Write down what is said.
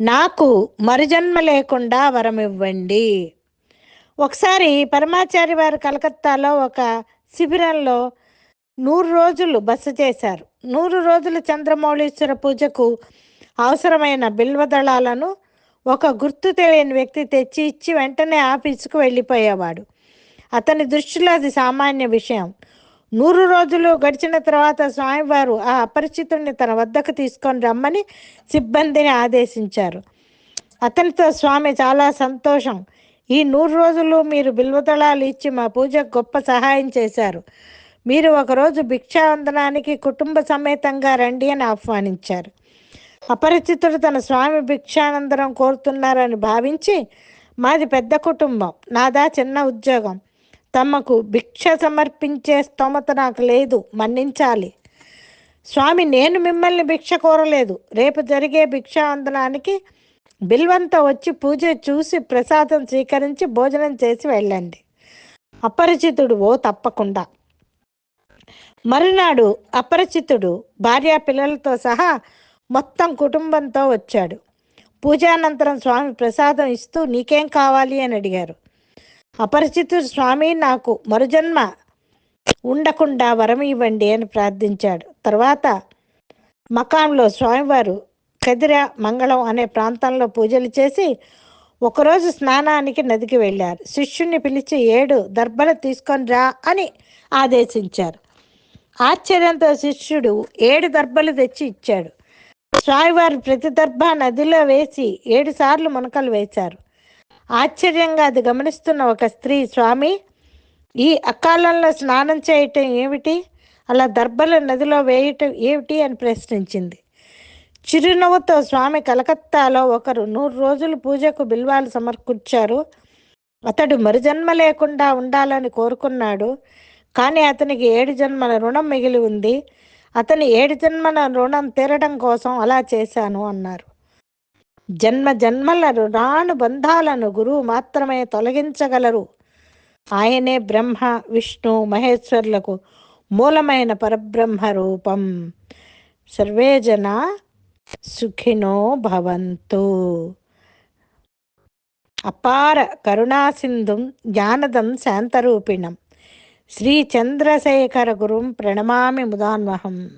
నాకు మరుజన్మ లేకుండా వరం ఇవ్వండి. ఒకసారి పరమాచారి వారు కలకత్తాలో ఒక శిబిరంలో నూరు రోజులు బస చేశారు. నూరు రోజులు చంద్రమౌళీశ్వర పూజకు అవసరమైన బిల్వదళాలను ఒక గుర్తు తెలియని వ్యక్తి తెచ్చి ఇచ్చి వెంటనే ఆఫీసుకు వెళ్ళిపోయేవాడు. అతని దృష్టిలో అది సామాన్య విషయం. నూరు రోజులు గడిచిన తర్వాత స్వామివారు ఆ అపరిచితుడిని తన వద్దకు తీసుకొని రమ్మని సిబ్బందిని ఆదేశించారు. అతనితో స్వామి చాలా సంతోషం. ఈ నూరు రోజులు మీరు బిల్వదళాలు ఇచ్చి మా పూజకు గొప్ప సహాయం చేశారు. మీరు ఒకరోజు భిక్షావందనానికి కుటుంబ సమేతంగా రండి అని ఆహ్వానించారు. అపరిచితుడు తన స్వామి భిక్షానందనం కోరుతున్నారని భావించి మాది పెద్ద కుటుంబం. నాదా చిన్న ఉద్యోగం. తమకు భిక్ష సమర్పించే స్తోమత నాకు లేదు మన్నించాలి. స్వామి నేను మిమ్మల్ని భిక్ష కోరలేదు. రేపు జరిగే భిక్షావందనానికి బిల్వంతా వచ్చి పూజ చూసి ప్రసాదం స్వీకరించి భోజనం చేసి వెళ్ళండి. అపరిచితుడు ఓ తప్పకుండా. మరునాడు అపరిచితుడు భార్యా పిల్లలతో సహా మొత్తం కుటుంబంతో వచ్చాడు. పూజానంతరం స్వామి ప్రసాదం ఇస్తూ నీకేం కావాలి? అని అడిగారు. అపరిచితుడు స్వామి నాకు మరుజన్మ ఉండకుండా వరం ఇవ్వండి అని ప్రార్థించాడు. తర్వాత మకాంలో స్వామివారు కదిర మంగళం అనే ప్రాంతంలో పూజలు చేసి ఒకరోజు స్నానానికి నదికి వెళ్ళారు. శిష్యుణ్ణి పిలిచి ఏడు దర్భలు తీసుకొని రా అని ఆదేశించారు. ఆశ్చర్యంతో శిష్యుడు ఏడు దర్భలు తెచ్చి ఇచ్చాడు. స్వామివారు ప్రతి దర్భ నదిలో వేసి ఏడు సార్లు మునకలు వేశారు. ఆశ్చర్యంగా అది గమనిస్తున్న ఒక స్త్రీ స్వామి ఈ అకాలంలో స్నానం చేయటం ఏమిటి? అలా దర్భలు నదిలో వేయటం ఏమిటి? అని ప్రశ్నించింది. చిరునవ్వుతో స్వామి కలకత్తాలో ఒకరు నూరు రోజులు పూజకు బిల్వాలు సమర్పించారు. అతడు మరుజన్మ లేకుండా ఉండాలని కోరుకున్నాడు. కానీ అతనికి ఏడు జన్మల రుణం మిగిలి ఉంది. అతని ఏడు జన్మల రుణం తీరడం కోసం అలా చేశాను అన్నారు. జన్మ జన్మల రుణానుబంధాలను గురువు మాత్రమే తొలగించగలరు. ఆయనే బ్రహ్మ విష్ణు మహేశ్వర్లకు మూలమైన పరబ్రహ్మ రూపం సర్వే జన సుఖినో భవంతు. అపార కరుణాసింధుం జ్ఞానదం శాంతరూపిణం. శ్రీ చంద్రశేఖర గురుం ప్రణమామి ముదాన్వహం.